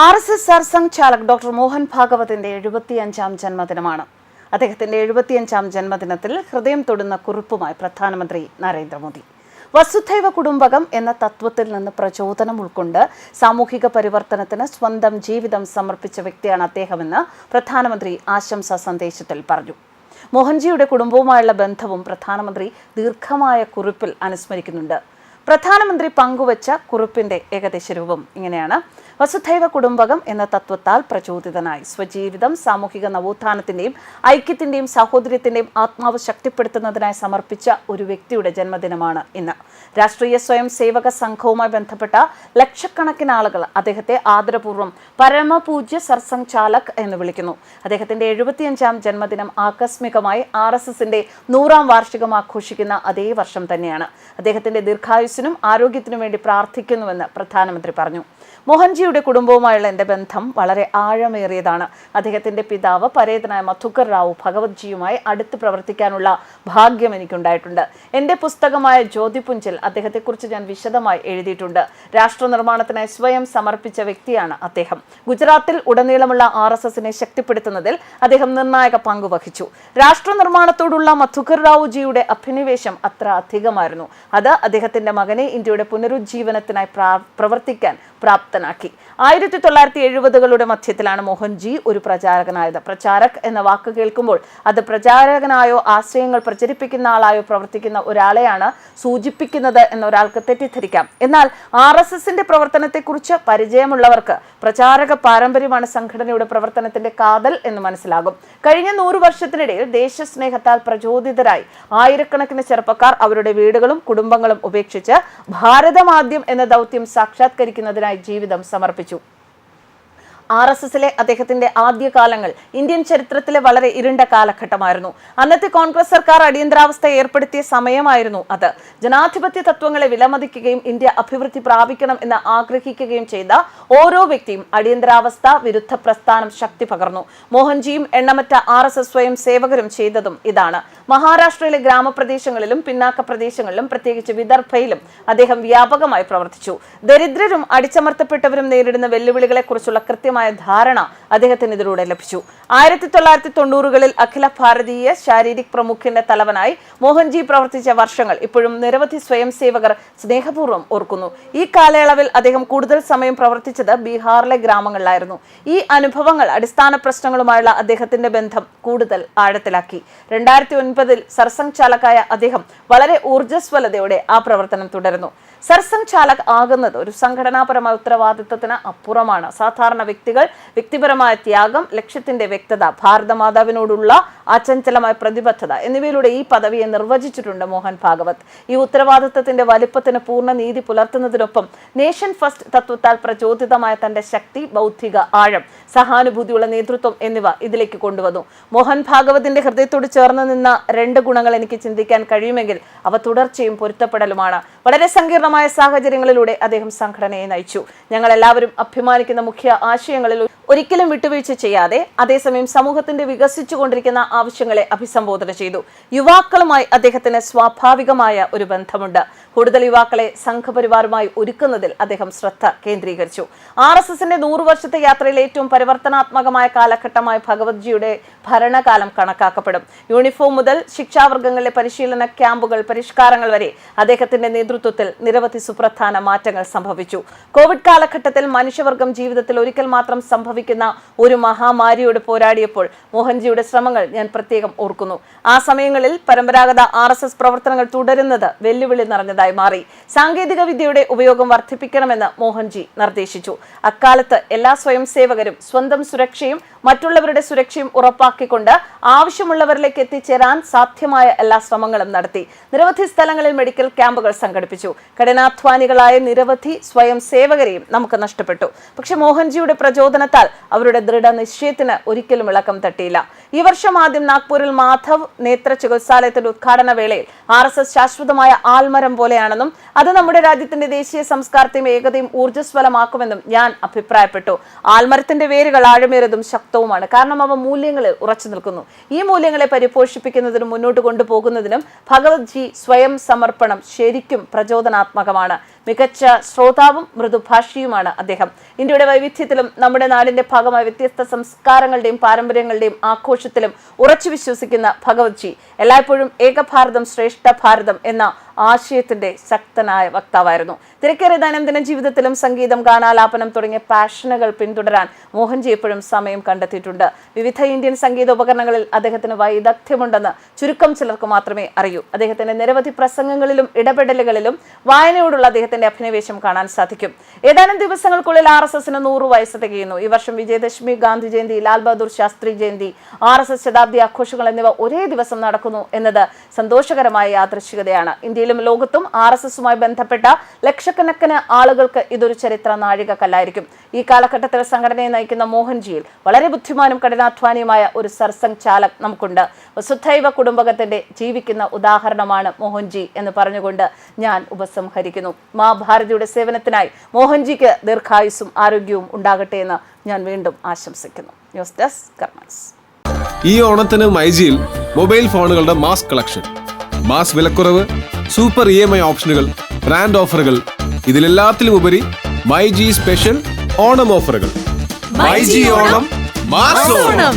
R S S Sarsangh chalak doctor Mohan ഭാഗവതിന്റെ എഴുപത്തിയഞ്ചാം ജന്മദിനമാണ്. അദ്ദേഹത്തിന്റെ എഴുപത്തിയഞ്ചാം ജന്മദിനത്തിൽ ഹൃദയം തൊടുന്ന കുറിപ്പുമായി പ്രധാനമന്ത്രി നരേന്ദ്രമോദി. വസുധൈവ കുടുംബകം എന്ന തത്വത്തിൽ നിന്ന് പ്രചോദനം ഉൾക്കൊണ്ട് സാമൂഹിക പരിവർത്തനത്തിന് സ്വന്തം ജീവിതം സമർപ്പിച്ച വ്യക്തിയാണ് അദ്ദേഹമെന്ന് പ്രധാനമന്ത്രി ആശംസാ സന്ദേശത്തിൽ പറഞ്ഞു. മോഹൻജിയുടെ കുടുംബവുമായുള്ള ബന്ധവും പ്രധാനമന്ത്രി ദീർഘമായ കുറിപ്പിൽ അനുസ്മരിക്കുന്നുണ്ട്. പ്രധാനമന്ത്രി പങ്കുവച്ച കുറിപ്പിന്റെ ഏകദേശ രൂപം ഇങ്ങനെയാണ്. വസുധൈവ കുടുംബകം എന്ന തത്വത്താൽ പ്രചോദിതനായി. സ്വജീവിതം സാമൂഹിക നവോത്ഥാനത്തിന്റെയും ഐക്യത്തിന്റെയും സാഹോദര്യത്തിന്റെയും ആത്മാവ് ശക്തിപ്പെടുത്തുന്നതിനായി സമർപ്പിച്ച ഒരു വ്യക്തിയുടെ ജന്മദിനമാണ് ഇന്ന്. രാഷ്ട്രീയ സ്വയം സേവക സംഘവുമായി ബന്ധപ്പെട്ട ലക്ഷക്കണക്കിന് ആളുകൾ അദ്ദേഹത്തെ ആദരപൂർവം പരമപൂജ്യ സർസംഘ് ചാലക് എന്ന് വിളിക്കുന്നു. അദ്ദേഹത്തിന്റെ എഴുപത്തിയഞ്ചാം ജന്മദിനം ആകസ്മികമായി ആർ എസ് എസിന്റെ നൂറാം വാർഷികം ആഘോഷിക്കുന്ന അതേ വർഷം തന്നെയാണ്. അദ്ദേഹത്തിന്റെ ദീർഘായുസിനും ആരോഗ്യത്തിനും വേണ്ടി പ്രാർത്ഥിക്കുന്നുവെന്ന് പ്രധാനമന്ത്രി പറഞ്ഞു. മോഹൻജിയുടെ കുടുംബവുമായുള്ള എന്റെ ബന്ധം വളരെ ആഴമേറിയതാണ്. അദ്ദേഹത്തിന്റെ പിതാവ് പരേതനായ മധുക്കർ റാവു ഭഗവത്ജിയുമായി അടുത്ത് പ്രവർത്തിക്കാനുള്ള ഭാഗ്യം എനിക്കുണ്ടായിട്ടുണ്ട്. എന്റെ പുസ്തകമായ ജ്യോതിപുഞ്ചിൽ അദ്ദേഹത്തെക്കുറിച്ച് ഞാൻ വിശദമായി എഴുതിയിട്ടുണ്ട്. രാഷ്ട്ര നിർമ്മാണത്തിനായി സ്വയം സമർപ്പിച്ച വ്യക്തിയാണ് അദ്ദേഹം. ഗുജറാത്തിൽ ഉടനീളമുള്ള ആർ എസ് എസിനെ ശക്തിപ്പെടുത്തുന്നതിൽ അദ്ദേഹം നിർണായക പങ്ക് വഹിച്ചു. രാഷ്ട്ര നിർമ്മാണത്തോടുള്ള മധുക്കർ റാവുജിയുടെ അഭിനിവേശം അത്ര അധികമായിരുന്നു. അത് അദ്ദേഹത്തിന്റെ മകനെ ഇന്ത്യയുടെ പുനരുജ്ജീവനത്തിനായി പ്രവർത്തിക്കാൻ പ്രാപ്തനാക്കി. ആയിരത്തി തൊള്ളായിരത്തി എഴുപതുകളുടെ മധ്യത്തിലാണ് മോഹൻജി ഒരു പ്രചാരകനായത്. പ്രചാരക് എന്ന വാക്ക് കേൾക്കുമ്പോൾ അത് പ്രചാരകനായോ ആശയങ്ങൾ പ്രചരിപ്പിക്കുന്ന ആളായോ പ്രവർത്തിക്കുന്ന ഒരാളെയാണ് സൂചിപ്പിക്കുന്നത് എന്ന ഒരാൾക്ക് തെറ്റിദ്ധരിക്കാം. എന്നാൽ ആർ എസ് എസിന്റെ പ്രവർത്തനത്തെക്കുറിച്ച് പരിചയമുള്ളവർക്ക് പ്രചാരക പാരമ്പര്യമാണ് സംഘടനയുടെ പ്രവർത്തനത്തിന്റെ കാതൽ എന്ന് മനസ്സിലാകും. കഴിഞ്ഞ നൂറു വർഷത്തിനിടയിൽ ദേശസ്നേഹത്താൽ പ്രചോദിതരായി ആയിരക്കണക്കിന് ചെറുപ്പക്കാർ അവരുടെ വീടുകളും കുടുംബങ്ങളും ഉപേക്ഷിച്ച് ഭാരതമാദ്യം എന്ന ദൗത്യം സാക്ഷാത്കരിക്കുന്നതിനായി ജീവിതം സമർപ്പിച്ചു ആർ എസ് എസിലെ അദ്ദേഹത്തിന്റെ ആദ്യകാലങ്ങൾ ഇന്ത്യൻ ചരിത്രത്തിലെ വളരെ ഇരുണ്ട കാലഘട്ടമായിരുന്നു. അന്നത്തെ കോൺഗ്രസ് സർക്കാർ അടിയന്തരാവസ്ഥ ഏർപ്പെടുത്തിയ സമയമായിരുന്നു അത്. ജനാധിപത്യ തത്വങ്ങളെ വിലമതിക്കുകയും ഇന്ത്യ അഭിവൃദ്ധി പ്രാപിക്കണം എന്ന് ആഗ്രഹിക്കുകയും ചെയ്ത ഓരോ വ്യക്തിയും അടിയന്തരാവസ്ഥ വിരുദ്ധ പ്രസ്ഥാനം ശക്തി പകർന്നു. മോഹൻജിയും എണ്ണമറ്റ ആർ എസ് എസ് സ്വയം സേവകരും ചെയ്തതും ഇതാണ്. മഹാരാഷ്ട്രയിലെ ഗ്രാമപ്രദേശങ്ങളിലും പിന്നാക്ക പ്രദേശങ്ങളിലും പ്രത്യേകിച്ച് വിദർഭയിലും അദ്ദേഹം വ്യാപകമായി പ്രവർത്തിച്ചു. ദരിദ്രരും അടിച്ചമർത്തപ്പെട്ടവരും നേരിടുന്ന വെല്ലുവിളികളെ കുറിച്ചുള്ള കൃത്യമായ ധാരണ അദ്ദേഹത്തിന് ഇതിലൂടെ ലഭിച്ചു. ആയിരത്തി തൊള്ളായിരത്തി തൊണ്ണൂറുകളിൽ അഖില ഭാരതീയ ശാരീരിക് പ്രമുഖിന്റെ തലവനായി മോഹൻജി പ്രവർത്തിച്ച വർഷങ്ങൾ ഇപ്പോഴും നിരവധി സ്വയം സേവകർ സ്നേഹപൂർവം ഓർക്കുന്നു. ഈ കാലയളവിൽ അദ്ദേഹം കൂടുതൽ സമയം പ്രവർത്തിച്ചത് ബീഹാറിലെ ഗ്രാമങ്ങളിലായിരുന്നു. ഈ അനുഭവങ്ങൾ അടിസ്ഥാന പ്രശ്നങ്ങളുമായുള്ള അദ്ദേഹത്തിന്റെ ബന്ധം കൂടുതൽ ആഴത്തിലാക്കി. രണ്ടായിരത്തി ഒൻപതിൽ സർസംഘ് ചാലക്കായ അദ്ദേഹം വളരെ ഊർജസ്വലതയോടെ ആ പ്രവർത്തനം തുടരുന്നു. സർസംഘ് ചാലക് ആകുന്നത് ഒരു സംഘടനാപരമായ ഉത്തരവാദിത്തത്തിന് അപ്പുറമാണ്. സാധാരണ വ്യക്തികൾ വ്യക്തിപരമായ ത്യാഗം ലക്ഷ്യത്തിന്റെ വ്യക്തത ഭാരതമാതാവിനോടുള്ള അചഞ്ചലമായ പ്രതിബദ്ധത എന്നിവയിലൂടെ ഈ പദവിയെ നിർവചിച്ചിട്ടുണ്ട് മോഹൻ ഭാഗവത്. ഈ ഉത്തരവാദിത്തത്തിന്റെ വലിപ്പത്തിന് പൂർണ നീതി പുലർത്തുന്നതിനൊപ്പം നേഷൻ ഫസ്റ്റ് തത്വത്താൽ പ്രചോദിതമായ തന്റെ ശക്തി ബൗദ്ധിക ആഴം സഹാനുഭൂതിയുള്ള നേതൃത്വം എന്നിവ ഇതിലേക്ക് കൊണ്ടുവന്നു. മോഹൻ ഭാഗവതിന്റെ ഹൃദയത്തോട് ചേർന്ന് നിന്ന രണ്ട് ഗുണങ്ങൾ എനിക്ക് ചിന്തിക്കാൻ കഴിയുമെങ്കിൽ അവ തുടർച്ചയും പൊരുത്തപ്പെടലുമാണ്. വളരെ സങ്കീർണമായ സാഹചര്യങ്ങളിലൂടെ അദ്ദേഹം സംഘടനയെ നയിച്ചു. ഞങ്ങൾ എല്ലാവരും അഭിമാനിക്കുന്ന മുഖ്യ ആശയങ്ങളിൽ ഒരിക്കലും വിട്ടുവീഴ്ച ചെയ്യാതെ അതേസമയം സമൂഹത്തിന്റെ വികസിച്ചുകൊണ്ടിരിക്കുന്ന ആവശ്യങ്ങളെ അഭിസംബോധന ചെയ്തു. യുവാക്കളുമായി അദ്ദേഹത്തിന് സ്വാഭാവികമായ ഒരു ബന്ധമുണ്ട്. കൂടുതൽ യുവാക്കളെ സംഘപരിവാറുമായി ഒരുക്കുന്നതിൽ അദ്ദേഹം ശ്രദ്ധ കേന്ദ്രീകരിച്ചു. ആർ എസ് എസിന്റെ നൂറു വർഷത്തെ യാത്രയിൽ ഏറ്റവും പരിവർത്തനാത്മകമായ കാലഘട്ടമായി ഭഗവത്ജിയുടെ ഭരണകാലം കണക്കാക്കപ്പെടും. യൂണിഫോം മുതൽ ശിക്ഷാവർഗങ്ങളിലെ പരിശീലന ക്യാമ്പുകൾ പരിഷ്കാരങ്ങൾ വരെ അദ്ദേഹത്തിന്റെ നേതൃത്വത്തിൽ നിരവധി സുപ്രധാന മാറ്റങ്ങൾ സംഭവിച്ചു. കോവിഡ് കാലഘട്ടത്തിൽ മനുഷ്യവർഗം ജീവിതത്തിൽ ഒരിക്കൽ മാത്രം സംഭവിക്കുന്ന ഒരു മഹാമാരിയോട് പോരാടിയപ്പോൾ മോഹൻജിയുടെ ശ്രമങ്ങൾ ഞാൻ പ്രത്യേകം ഓർക്കുന്നു. ആ സമയങ്ങളിൽ പരമ്പരാഗത ആർ പ്രവർത്തനങ്ങൾ തുടരുന്നത് വെല്ലുവിളി നിറഞ്ഞതായി മാറി. സാങ്കേതിക വിദ്യയുടെ ഉപയോഗം വർദ്ധിപ്പിക്കണമെന്ന് മോഹൻജി നിർദ്ദേശിച്ചു. അക്കാലത്ത് എല്ലാ സ്വയം സേവകരും സ്വന്തം സുരക്ഷയും മറ്റുള്ളവരുടെ സുരക്ഷയും ഉറപ്പാക്കിക്കൊണ്ട് ആവശ്യമുള്ളവരിലേക്ക് എത്തിച്ചേരാൻ സാധ്യമായ എല്ലാ ശ്രമങ്ങളും നടത്തി. നിരവധി സ്ഥലങ്ങളിൽ മെഡിക്കൽ ക്യാമ്പുകൾ സംഘടിപ്പിച്ചു. കഠിനാധ്വാനികളായ നിരവധി സ്വയം സേവകരെയും നമുക്ക് നഷ്ടപ്പെട്ടു. പക്ഷെ മോഹൻജിയുടെ പ്രചോദനത്താൽ അവരുടെ ദൃഢനിശ്ചയത്തിന് ഒരിക്കലും ഇളക്കം തട്ടിയില്ല. ഈ വർഷം ആദ്യം നാഗ്പൂരിൽ മാധവ് നേത്ര ചികിത്സാലയത്തിന്റെ ഉദ്ഘാടന വേളയിൽ ആർ ശാശ്വതമായ ആൽമരം പോലെ പോലെയാണെന്നും അത് നമ്മുടെ രാജ്യത്തിന്റെ ദേശീയ സംസ്കാരത്തെയും ഏകതയും ഊർജസ്വലമാക്കുമെന്നും ഞാൻ അഭിപ്രായപ്പെട്ടു. ആൽമരത്തിന്റെ വേരുകൾ ആഴമേറിയതും ശക്തവുമാണ്. കാരണം അവ മൂല്യങ്ങളിൽ ഉറച്ചു നിൽക്കുന്നു. ഈ മൂല്യങ്ങളെ പരിപോഷിപ്പിക്കുന്നതിനും മുന്നോട്ട് കൊണ്ടുപോകുന്നതിനും ഭഗവത്ജി സ്വയം സമർപ്പണം ശരിക്കും പ്രചോദനാത്മകമാണ്. മികച്ച ശ്രോതാവും മൃദുഭാഷിയുമാണ് അദ്ദേഹം. ഇന്ത്യയുടെ വൈവിധ്യത്തിലും നമ്മുടെ നാടിന്റെ ഭാഗമായ വ്യത്യസ്ത സംസ്കാരങ്ങളുടെയും പാരമ്പര്യങ്ങളുടെയും ആഘോഷത്തിലും ഉറച്ചു വിശ്വസിക്കുന്ന ഭഗവത്ജി എല്ലായ്പ്പോഴും ഏകഭാരതം ശ്രേഷ്ഠ ഭാരതം എന്ന ആശയത്തിന്റെ ശക്തനായ വക്താവായിരുന്നു. തിരക്കേറിയ ദൈനംദിന ജീവിതത്തിലും സംഗീതം ഗാനാലാപനം തുടങ്ങിയ പാഷനുകൾ പിന്തുടരാൻ മോഹൻജി എപ്പോഴും സമയം കണ്ടെത്തിയിട്ടുണ്ട്. വിവിധ ഇന്ത്യൻ സംഗീത ഉപകരണങ്ങളിൽ അദ്ദേഹത്തിന് വൈദഗ്ധ്യമുണ്ടെന്ന് ചുരുക്കം ചിലർക്ക് മാത്രമേ അറിയൂ. അദ്ദേഹത്തിന്റെ നിരവധി പ്രസംഗങ്ങളിലും ഇടപെടലുകളിലും വായനയോടുള്ള അദ്ദേഹത്തിന്റെ അഭിനിവേശം കാണാൻ സാധിക്കും. ഏതാനും ദിവസങ്ങൾക്കുള്ളിൽ ആർ എസ് എസിന് നൂറ് വയസ്സ് തികയുന്നു. ഈ വർഷം Vijayadashami Gandhi Jayanti Lal Bahadur Shastri Jayanti R S S ശതാബ്ദി ആഘോഷങ്ങൾ എന്നിവ ഒരേ ദിവസം നടക്കുന്നു എന്നത് സന്തോഷകരമായ യാദൃശ്ചികതയാണ്. ഇന്ത്യയിലും ലോകത്തും ആർ എസ് എസുമായി ബന്ധപ്പെട്ട ലക്ഷക്കണക്കിന് ആളുകൾക്ക് ഇതൊരു ചരിത്ര നാഴികക്കല്ലായിരിക്കും. ഈ കാലഘട്ടത്തിൽ സംഘടനയെ നയിക്കുന്ന മോഹൻജിയിൽ വളരെ ബുദ്ധിമാനും കഠിനാധ്വാനിയുമായ ഒരു സർസംഘ് ചാലക് നമുക്കുണ്ട്. വസുദ്ധൈവ കുടുംബകത്തിന്റെ ജീവിക്കുന്ന ഉദാഹരണമാണ് മോഹൻജി എന്ന് പറഞ്ഞുകൊണ്ട് ഞാൻ ഉപസംഹരിക്കുന്നു. മാ ഭാരതിയുടെ സേവനത്തിനായി മോഹൻജിക്ക് ദീർഘായുസ്സും ആരോഗ്യവും ഉണ്ടാകട്ടെ എന്ന് ഞാൻ വീണ്ടും ആശംസിക്കുന്നു. ന്യൂസ് ഡെസ്ക് ഈ ഓണത്തിന് മൈജിയിൽ മൊബൈൽ ഫോണുകളുടെ മാസ് കളക്ഷൻ. മാസ് വിലക്കുറവ് സൂപ്പർ ഇ ഓപ്ഷനുകൾ ബ്രാൻഡ് ഓഫറുകൾ ഇതിലെല്ലാത്തിലും ഉപരി മൈ ജി സ്പെഷ്യൽ ഓണം ഓഫറുകൾ. My G Onam mass Onam